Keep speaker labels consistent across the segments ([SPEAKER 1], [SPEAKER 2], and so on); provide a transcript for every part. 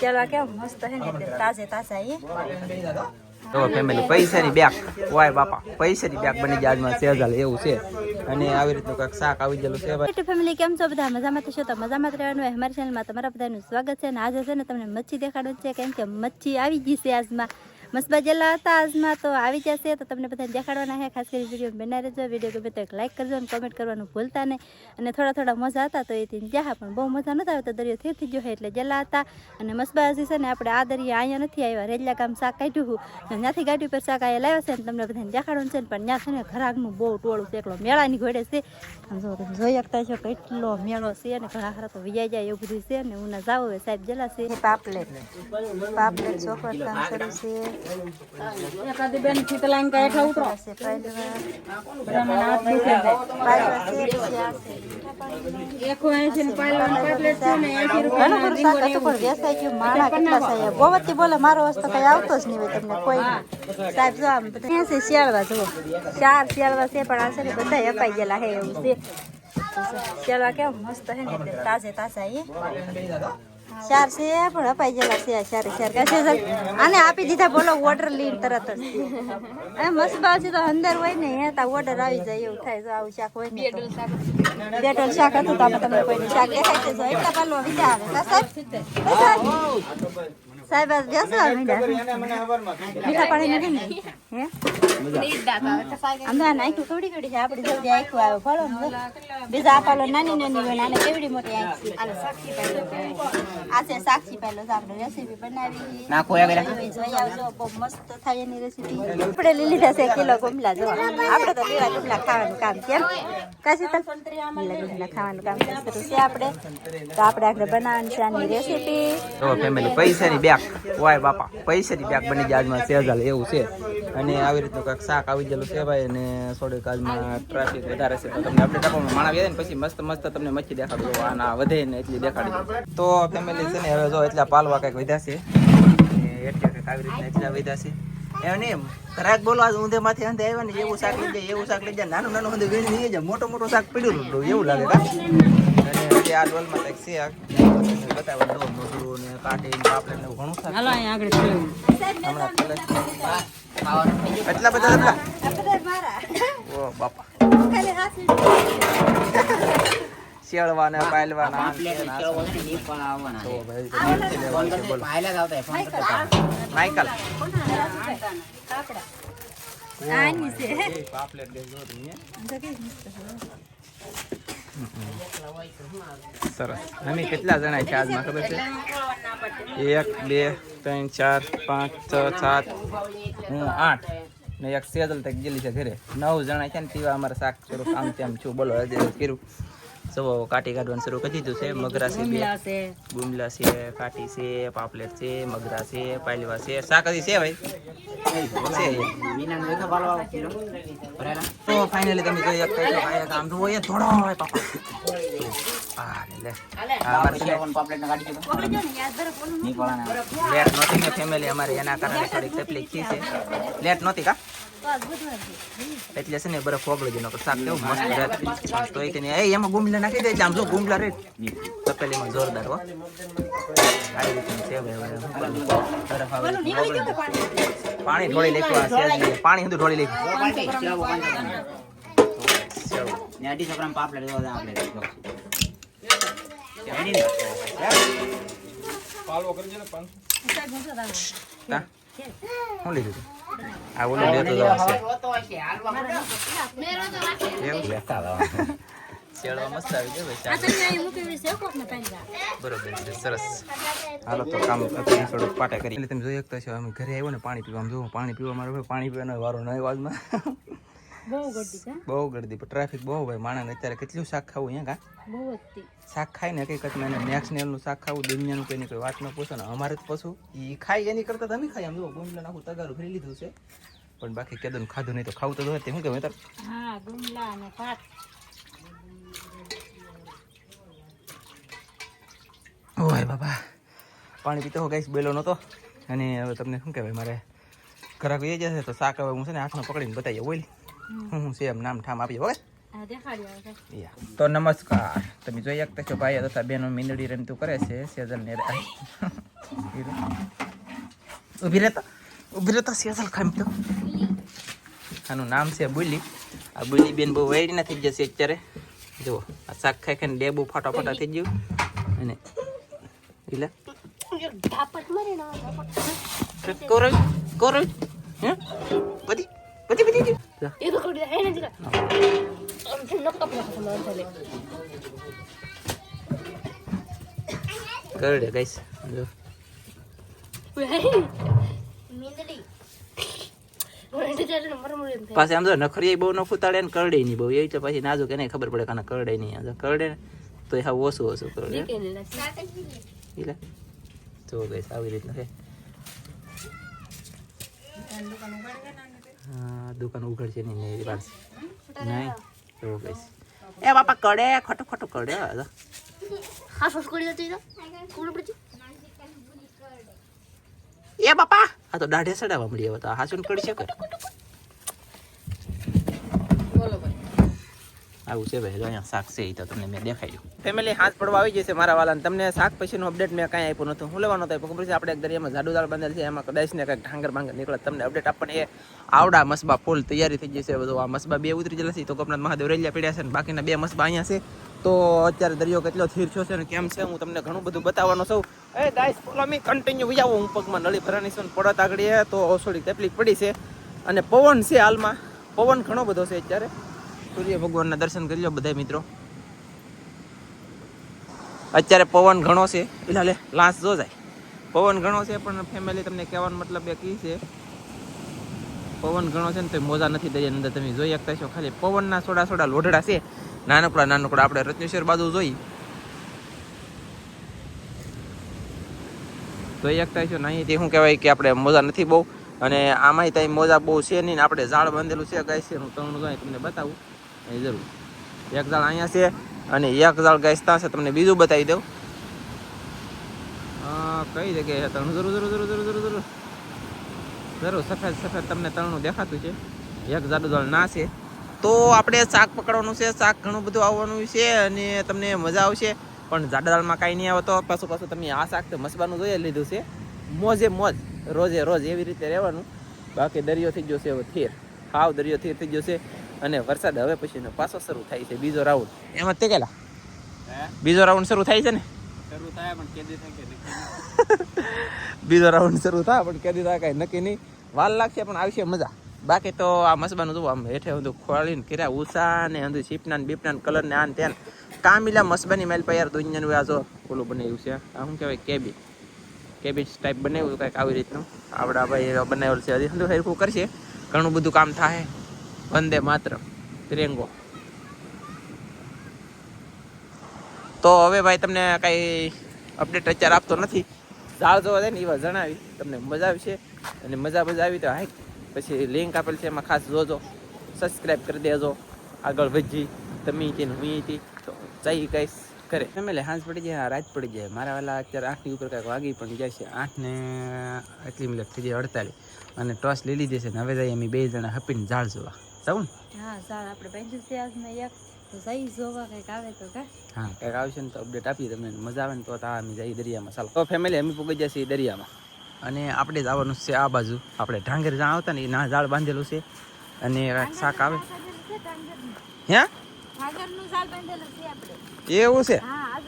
[SPEAKER 1] ચાલો કેમ? મસ્ત હે ને તાજે તાજા એ
[SPEAKER 2] તો ફેમિલી પૈસાની બેગ વાય બાપા પૈસાની બેગ બની જાય આજમાં સેજાલ એવું છે. અને આવી રીતનું કાંઈક શાક આવી ગયેલું છે ભાઈ.
[SPEAKER 1] ફેમિલી કેમ છો બધા? મજામાં તો તો મજામાં જ રહેવાનું અમારી ચેનલમાં તમારા બધાનું સ્વાગત છે. અને આજે છે ને તમને મચ્છી દેખાડવું છે. કેમ કે મચ્છી આવી ગઈ છે આજમાં. મસ્બા જેલા હતા આજમાં તો આવી જશે. તો તમને બધાને દેખાડવાના છે. ખાસ કરી વીડિયો બનાવી રહેજો વીડિયો ગમે તો એક લાઇક કરજો અને કમેન્ટ કરવાનું ભૂલતા નહીં. અને થોડા થોડા મજા હતા તો એથી જ્યાં પણ બહુ મજા નતા આવે. તો દરિયો થઈ થઈ ગયો એટલે જેલા હતા. અને મસ્બા હજી છે ને આપણે આ દરિયા અહીંયા નથી આવ્યા. રેલિયા ગામ શાક કાઢ્યું હું ત્યાંથી ગાડી પર શાક અહીંયા લાવ્યા છે ને તમને બધાને દેખાડવાનું છે પણ ત્યાં છે ને ઘરાકનું બહુ ટોળું છે. એકલો મેળાની ઘોડે છે. જો તમે જોઈ શકતા છો કેટલો મેળો છે અને ઘણા ખરા તો વિયાઈ જાય એવું બધું છે. ને હું ના જાવ સાહેબ જેલા છે. પાપલેટ. પાપલેટ ચોકર કામ કરે છે.
[SPEAKER 3] બેન શીતલાઈન કા હેઠા ઉતરો બધામાં હાથ એકસો એંશી ની કટલેટ છે ને
[SPEAKER 1] એસી
[SPEAKER 3] રૂપિયા
[SPEAKER 1] ગોવતી બોલે મારો વસ્તુ કઈ આવતો જ નહીં હોય તમને કોઈ સાહેબ જો આમ બધા એસી શિયાળવા જુઓ ચાર શિયાળવા છે પણ આ છે ને બધા અપાઈ ગયેલા હે એવું છે શિયાળવા કેમ મસ્ત હે ને તાજે તાજા એ ચાર છે પણ અપાઈ ગયેલા છે ચાર ચાર. કહે આને આપી દીધા બોલો ઓર્ડર લઈને તરત જ. એ મસ્ત છે તો અંદર હોય ને એ તા ઓર્ડર આવી જાય એવું થાય જો આવું શાક હોય ને બેટલ શાક. હતું તો તમને કોઈને શાક દેખાય છે જો એટલા પાલો વિચાર આવે. સાહેબ? સાહેબ? બેસો મીઠા પાણી નથી ને હે? અંદર નાખ્યું થોડી ઘડી છે આપણે જલ્દી આખું આવે ફળો બીજા આ પાલો નાની નાની હોય ને આને કેવડી મોટી આંખ આને સાક્ષી પાયલો આ છે સાક્ષી પહેલો આપણે રેસીપી બનાવી
[SPEAKER 2] નાખો
[SPEAKER 1] જોઈ આવજો બહુ મસ્ત થાય એની રેસીપી આપણે લઈ લીધા છે કિલો ગુમલા જો. આપણે તો લીલા ગુમલા ખાવાનું કામ કેમ કાશી તલ? લીલા ગુમલા ખાવાનું કામ શરૂ છે આપણે. તો આપણે આગળ બનાવવાની છે આની રેસીપી
[SPEAKER 2] તો ફેમિલી પૈસાની બેગ વાય બાપા પૈસાની બેગ બની જાય આજમાં એવું છે. અને આવી રીતનું કાંઈક શાક આવી ગયેલું છે ભાઈ અને થોડીક આજમાં ટ્રાફિક વધારે છે. તો તમને આપણે ડબ્બામાં માણા વ્યાય ને પછી મસ્ત મસ્ત તમને મચ્છી દેખાડું. આના વધે ને એટલી દેખાડી તો ફેમિલી છે ને હવે જો એટલા પાલવા કંઈક વધ્યા છે. એટલે કંઈક આવી રીતના એટલા વધ્યા છે. એમ નહીં બોલો આજ ઊંધે માંથી અંધે આવ્યા ને એવું શાક લઈ જાય એવું શાક લઈ જાય. નાનું નાનું ઊંધે વીણી લઈ જાય. મોટો મોટો શાક પડ્યું હતું એવું લાગે અને આ ડોલમાં કંઈક છે બતાવો ડો મોઢું ને કાઢી ઘણું શાક
[SPEAKER 3] ચલો.
[SPEAKER 2] હમણાં એટલા બધા એટલા ઓ બાપા.
[SPEAKER 1] ખાલી હાથ
[SPEAKER 2] શેળવા ને પાયલવા ના આમ છે ને આ છે. તો ભાઈ તો નીચે લેવાનું છે બોલો. માઇકલ.
[SPEAKER 1] આની છે?
[SPEAKER 2] પાપલેટ દેજો તમે સરસ. અમે કેટલા જણા છે આજમાં, ખબર છે? એક, બે, ત્રણ, ચાર, પાંચ, છ, સાત, હું આઠ ને એક સેજલ તક ગયેલી છે ઘરે. નવ જણા છે ને પીવા અમારે શાક કરું આમ તેમ છું. બોલો, હજી કર્યું. સવો કાટી કાઢવાનું શરૂ કરી દીધું છે. મગરા છે
[SPEAKER 3] બુમલા છે.
[SPEAKER 2] કાટી છે પાપલેટ છે મગરા છે પાલવા છે. શાક છે ભાઈ? તો ફાઇનલી તમે જોઈ શકો છો આ કામ તો હોય થોડો હોય પાપા આ લે. અમારે લેટ નહોતી ફેમિલી અમારી એના કારણે થોડીક તકલીફ થઈ છે. લેટ નહોતી કા? એટલે છે ને બરફ ઓગળી નકર શાક કેવું મસ્ત રહે તો એ એ એમાં ગુમલા નાખી દે આમ જો ગુમલા રે. તપેલીમાં જોરદાર હો. આવી રીતનું છે ભાઈ? બરફ આવે એટલે ઓગળી જાય. પાણી ઢોળી લેખું આ સેજ નહીં. પાણી બધું ઢોળી ને? કા? શું લીધું તું? આ ઓલું લેતો જવાનું છે એવું છે શેરડો મસ્ત આવી ગયો. બરોબર છે સરસ હાલો તો કામ અત્યારે થોડુંક પાટે કરી એટલે તમે જોઈ શકતા છો અમે ઘરે આવ્યો ને પાણી પીવા આમ જો પાણી પીવા મારો પાણી પીવાનો વારો
[SPEAKER 1] બહુ ગડદી છે
[SPEAKER 2] બહુ ગર્દી પણ ટ્રાફિક બહુ ભાઈ માણસ અત્યારે કેટલું શાક ખાવું અહીંયા કા
[SPEAKER 1] બહુ જ
[SPEAKER 2] શાક ખાય ને હકીકતમાં એને નેક્સ્ટ લેવલનું શાક ખાવું દુનિયાનું કોઈની કોઈ વાત ન પૂછો ને અમારે જ પશુ એ ખાય એની કરતાં તમે ખાય આમ જો ગુમલા નાખું તગારું ફરી લીધું છે. પણ બાકી કેદન ખાધું નહીં તો ખાવું તો જોઈએ તે શું કહેવાય તાર?
[SPEAKER 1] હા ગુમલા અને ભાત.
[SPEAKER 2] ઓય બાબા પાણી પીતો હો ગાઈશ બેલો નહોતો. અને હવે તમને શું કહેવાય મારે ઘરાક એ જશે તો શાક હવે હું છે ને હાથમાં પકડીને બતાવીએ બોલ. હું છે એમ નામ ઠામ આપી યા. તો નમસ્કાર. તમે જોઈ શકતા છો ભાઈ તથા બેનો મીંદડી રમતું કરે છે સેજલ ને ઊભી રહેતા ઊભી રહેતા સેઝલ ખામ તો આનું નામ છે બુલી. આ બુલી બેન બહુ વેડી ના થઈ જશે અત્યારે. જુઓ આ શાક ખાઈ ખાઈને ડેબુ ફાટાફાટા થઈ ગયું. અને એટલે કોરલ હે? બધી બધી બધી. બધી. જા. કરડે ગાઈસ જો પાછી આમ તો નખરી બહુ ન ફૂતાડે ને કરડે નહીં બહુ એ તો પછી નાજુક એને ખબર પડે કાને કરડે નહીં આમ તો કરડે ને તો એ હા ઓછું ઓછું કરડે એટલે જો ગઈશ આવી રીતનું છે હા દુકાન ઉઘડશે નહીં નહીં પાડશે પાસે નહીં? એવું કહીશ એ બાપા કડે ખોટું ખોટું કડે હવે તો. એ બાપા આ તો દાઢે સડાવા મળી હવે તો. હાસુન કરી શકે આવું છે ભાઈ અહીંયા શાક છે એ તો તમને મેં દેખાડ્યું ફેમિલી હાથ પડવા આવી જશે મારા વાલાને તમને શાક પછીનું અપડેટ મેં કાંઈ આપ્યું નતું હું લેવાનો હતો ખબર છે? આપણે એક દરિયામાં જાડુ દાળ બાંધેલ છે, એમાં કદાચ ને કંઈક ઢાંગર ભાંગર નીકળે તમને અપડેટ આપણને એ આવડા મસબા ફૂલ તૈયારી થઈ જશે બધું આ મસબા બે ઉતરી જશે તો કપનાથ મહાદેવ રેલિયા પડ્યા છે અને બાકીના બે મસબા અહીંયા છે. તો અત્યારે દરિયો કેટલો થીરછો છે ને કેમ છે, હું તમને ઘણું બધું બતાવવાનો છું. એ ગાઈસ ફોલો મી કન્ટિન્યુ વિજાવો હું પગમાં નળી ભરાની છું પડત આગળ તો થોડી તકલીફ પડી છે. અને પવન છે હાલમાં. પવન ઘણો બધો છે અત્યારે. સૂર્ય ભગવાનના દર્શન કરી લો બધા મિત્રો. અત્યારે પવન ઘણો છે. એટલે લે. લાશ જો જાય. પવન ઘણો છે પણ ફેમિલી તમને કહેવાનો મતલબ એ કી છે. પવન ઘણો છે ને તો મોજા નથી દરિયાની અંદર. તમે જોઈ શકતા છો ખાલી પવનના સોડા સોડા લોઢડા છે. નાનકડા નાનકડા. આપણે રત્નેશ્વર બાજુ જોઈ. જોઈ શકતા છો નહીં તે શું કહેવાય કે આપણે મોજા નથી બહુ. અને આમાંય ત્યાં મોજા બહુ છે નહીં આપણે ઝાડ બાંધેલું છે ગાય છે હું તમને જોઈ તમને બતાવું. જરૂર. એક ઝાડ અહીંયા છે અને એક ઝાડ ગાયસતા છે. તમને બીજું બતાવી દઉં. કઈ જગ્યાએ છે? તણું જરૂર જરૂર જરૂર જરૂર જરૂર. જરૂર, સફેદ સફેદ. તમને તણનું દેખાતું છે. એક જાડું ઝાડ ના છે. તો આપણે શાક પકડવાનું છે. શાક ઘણું બધું આવવાનું છે અને તમને મજા આવશે. પણ જાડા દાળમાં કાંઈ નહીં આવે તો પાછું પાછું તમે આ શાક તો મસબાનું જોઈ લીધું છે. મોજે મોજ, રોજે રોજ એવી રીતે રહેવાનું. બાકી દરિયો થઈ ગયો છે, હવે થીર. હાવ દરિયો થીર થઈ ગયો છે. અને વરસાદ હવે પછીનો પાછો શરૂ થાય છે બીજો રાઉન્ડ. એમાં તે કેલા? બીજો રાઉન્ડ શરૂ થાય છે ને? શરૂ થાય પણ કેદી બીજો રાઉન્ડ શરૂ થાય પણ કેદી થાય કાંઈ નક્કી નહીં. વાર લાગશે પણ આવશે મજા. બાકી તો આ મસબાનું જુઓ આમ હેઠે બધું ખોળીને કર્યા ઉષા ને બધું શીપના ને બીપના ને કલર ને આન ત્યાં કામિલા મસબાની મેલ પર યાર દુનિયાનું આ જો ઓલું બનાવ્યું છે. આ શું કહેવાય? કેબી કેબેજ ટાઈપ બનાવ્યું કંઈક આવી રીતનું. આપણા ભાઈ બનાવેલું છે. હજી હજુ સરખું કરશે? ઘણું બધું કામ થાય વંદે માત્ર ત્રિરંગો તો હવે ભાઈ તમને કાંઈ અપડેટ અત્યારે આપતો નથી. ઝાડ જોવા જાય ને એવા જણાવી. તમને મજા આવશે અને મજા મજા આવી તો હાઈક પછી લિંક આપેલ છે એમાં ખાસ જોજો. સબસ્ક્રાઈબ કરી દેજો. આગળ વધી તમે કે હું હતી. તો જઈ કઈશ કરે ફેમિલી હાંસ પડી જાય રાત પડી જાય. મારા વાલા અત્યારે આઠની ઉપર કાંઈક વાગી પણ જાય છે. આઠને આટલી મિનિટ થઈ જાય અડતાલીસ અને ટોસ લઈ લીધી છે ને, હવે જઈએ અમે બે જણા હપીને ઝાડ જોવા. જાઉં
[SPEAKER 1] હા સારું આપણે છે એક. તો સહી જોવા કંઈક આવે તો કા?
[SPEAKER 2] હા. કંઈક આવશે ને તો અપડેટ આપી તમને. મજા આવે ને તો તા અમે જઈએ દરિયામાં. ચાલો તો ફેમિલી અમે પૂગી જશે દરિયામાં. અને આપણે જવાનું છે આ બાજુ. આપણે ઢાંગર જ્યાં આવતા ને એ ના ઝાડ બાંધેલું છે. અને શાક આવે. હે? એવું છે?
[SPEAKER 1] હા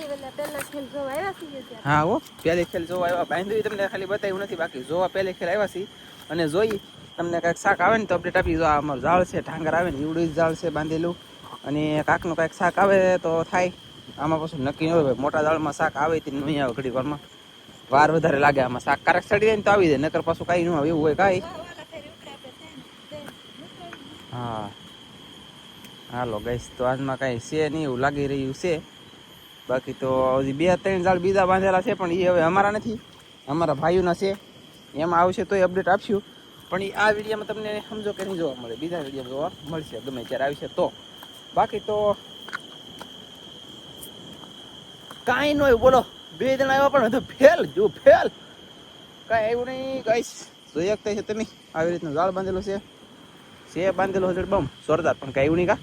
[SPEAKER 1] વેલા પહેલા ખેલ જોવા આવ્યા છીએ
[SPEAKER 2] હો પહેલી ખેલ જોવા આવ્યા. બાંધ્યું તમને ખાલી બતાવ્યું નથી. બાકી જોવા પહેલી ખેલ આવ્યા છીએ. અને જોઈ તમને કાંઈક શાક આવે ને તો અપડેટ આપી જો આ અમારું ઝાડ છે ઠાંગર આવે ને એવડું જ ઝાડ છે બાંધેલું. અને કાંકનું કાંઈક શાક આવે તો થાય. આમાં પાછું નક્કી ન હોય મોટા ઝાડમાં શાક આવે તે નહીં આવે ઘડી વારમાં. વાર વધારે લાગે આમાં શાક. કારક ચડી જાય ને તો આવી જાય, નકર પાછું કાંઈ ન આવે, એવું હોય કાંઈ. હા. હાલો ગઈશ તો આજમાં કાંઈ છે નહીં, એવું લાગી રહ્યું છે. બાકી તો હજી બે ત્રણ ઝાડ બીજા બાંધેલા છે, પણ એ હવે અમારા નથી. અમારા ભાઈઓના છે. એમાં આવશે તોય અપડેટ આપશું. પણ આ વિડીયોમાં તમને સમજો કે નહીં જોવા મળે. બીજા વીડિયો જોવા મળશે ગમે ત્યારે આવશે તો. બાકી તો કાંઈ ન બોલો. બે જણા આવ્યા પણ હતું ફેલ જો ફેલ કાંઈ આવ્યું નહીં ગાઈસ જોઈ શકતા છે, તમે આવી રીતનું ઝાડ બાંધેલું છે. છે બાંધેલો છે બમ, જોરદાર. પણ કાંઈ આવ્યું નહીં કા?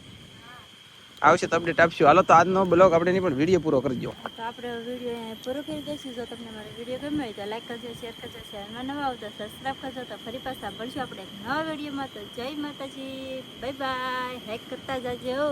[SPEAKER 2] આવશે તો અપડેટ આપશું. હાલો, તો આજનો બ્લોગ આપણે નહીં પણ વીડિયો પૂરો કરજો
[SPEAKER 1] તો આપણે વીડિયો પૂરો કરી દઈશું. જો તમને મારો વીડિયો ગમ્યો હોય તો લાઈક કરજો શેર કરજો ચેનલમાં નવા આવતો સબસ્ક્રાઈબ કરજો તો ફરી પાછા મળશું આપણે નવા વિડીયોમાં તો જય માતાજી. બાય બાય હેક કરતા જાજો.